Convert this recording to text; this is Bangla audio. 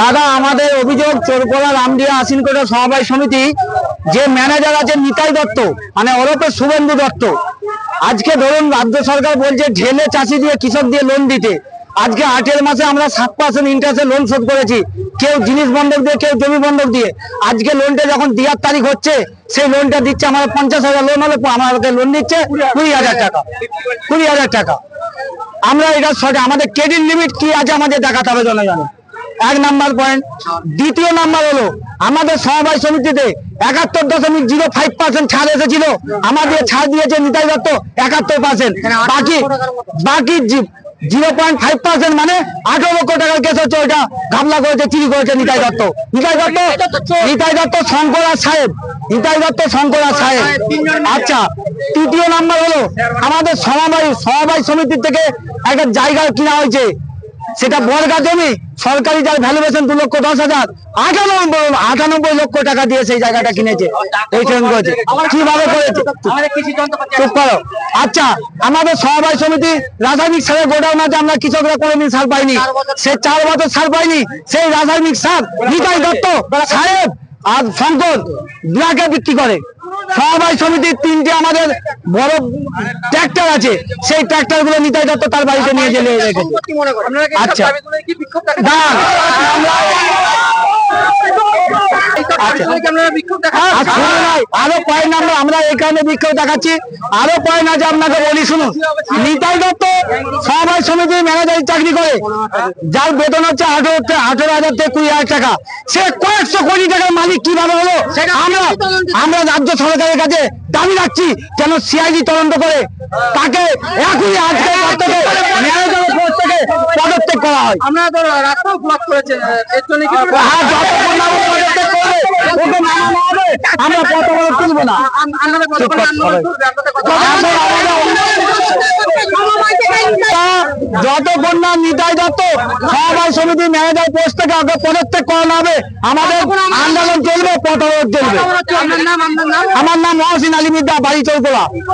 দাদা, আমাদের অভিযোগ চোরকোলা রামডিয়া, আসিনকোটা সমবায় সমিতি, যে ম্যানেজার আছে নিতাই দত্ত মানে ওরফে শুভেন্দু দত্ত। আজকে ধরুন রাজ্য সরকার বলছে, ঢেলে চাষি দিয়ে কৃষক দিয়ে লোন দিতে। আজকে আটের মাসে আমরা সাত পার্সেন্ট ইন্টারেস্টে লোন শোধ করেছি। কেউ জিনিস বন্ধক দিয়ে, কেউ জমি বন্ধক দিয়ে। আজকে লোনটা যখন দেওয়ার তারিখ হচ্ছে, সেই লোনটা দিচ্ছে আমার পঞ্চাশ হাজার লোন হলে আমাদেরকে লোন দিচ্ছে কুড়ি হাজার টাকা। কুড়ি হাজার টাকা। আমরা এটা সঠিক আমাদের ক্রেডিট লিমিট কি আছে আমাদের দেখাতে হবে জনগণে এক নাম্বার পয়েন্ট দ্বিতীয় নাম্বার হলো আমাদের সমবায় সমিতিতে একাত্তর দশমিক জিরো ফাইভ পার্সেন্ট ছাড় এসেছিল। আমাদের ছাড় দিয়েছে নিতাই দত্ত একাত্তর পার্সেন্ট বাকি বাকি জিরো পয়েন্ট ফাইভ পার্সেন্ট মানে আঠারো লক্ষ টাকার কেস হচ্ছে ওইটা। ঘাবলা করেছে চুরি করেছে নিতাই দত্ত। নিতাই দত্ত নিতাই দত্ত শঙ্কর আর সাহেব। নিতাই দত্ত শঙ্কর আর সাহেব। আচ্ছা তৃতীয় নাম্বার হলো আমাদের সমবায় সমবায় সমিতির থেকে একটা জায়গা কিনা হয়েছে। সেটা বর্গা জমি, সরকারি যার ভ্যালুয়েশন দু লক্ষ দশ হাজার, আটানব্বই আটানব্বই লক্ষ টাকা দিয়ে সেই জায়গাটা কিনেছে কীভাবে করেছে? চুপ করো। আচ্ছা আমাদের সমবায় সমিতি রাসায়নিক সারের গোডাউন আছে, আমরা কৃষকরা কোনোদিন সার পাইনি। সে চার বছর সার পাইনি, সেই রাসায়নিক সার নিতাই দত্ত সাহেব আর শঙ্কর ব্ল্যাকে বিক্রি করে। সমবায় সমিতির তিনটে আমাদের বড় ট্র্যাক্টর আছে। সেই ট্র্যাক্টরগুলো নিতাই দত্ত তার বাড়িতে নিয়ে গেলে আচ্ছা। দাঁড়ান, আর পয়েন্ট আমরা আমরা কারণে বিক্ষোভ দেখাচ্ছি। আরও পয়েন্ট আছে আপনাকে বলি শুনুন। নিতাই দত্ত সমবায় সমিতির ম্যানেজারি চাকরি করে। যার বেতন হচ্ছে আঠারো আঠারো হাজার থেকে কুড়ি টাকা। সে কয়েকশো কোটি টাকার মালিক কীভাবে হলো আমরা আমরা রাজ্য সরকারের কাছে দাবি রাখছি যেন সিআইডি তদন্ত করে তাকে এখনই আজকে পদত্যাগ করা হয় আপনারা তো রাস্তাও ব্লক করেছেন এর জন্য কি হ্যাঁ, যতক্ষণ না ও পদত্যাগ করবে, ওকে নামানো হবে, আমরা পদ অবরোধ তুলবো না আপনারা চুপ কর, সবাই। যতক্ষণ না নিতাই দত্ত সমিতি ম্যানেজার পোস্ট থেকে আগে পদত্যাগ করানো হবে। আমাদের আন্দোলন চলবে পথ আমার নাম মহসিন আলী মিদ্দা বাড়ি চৌকলা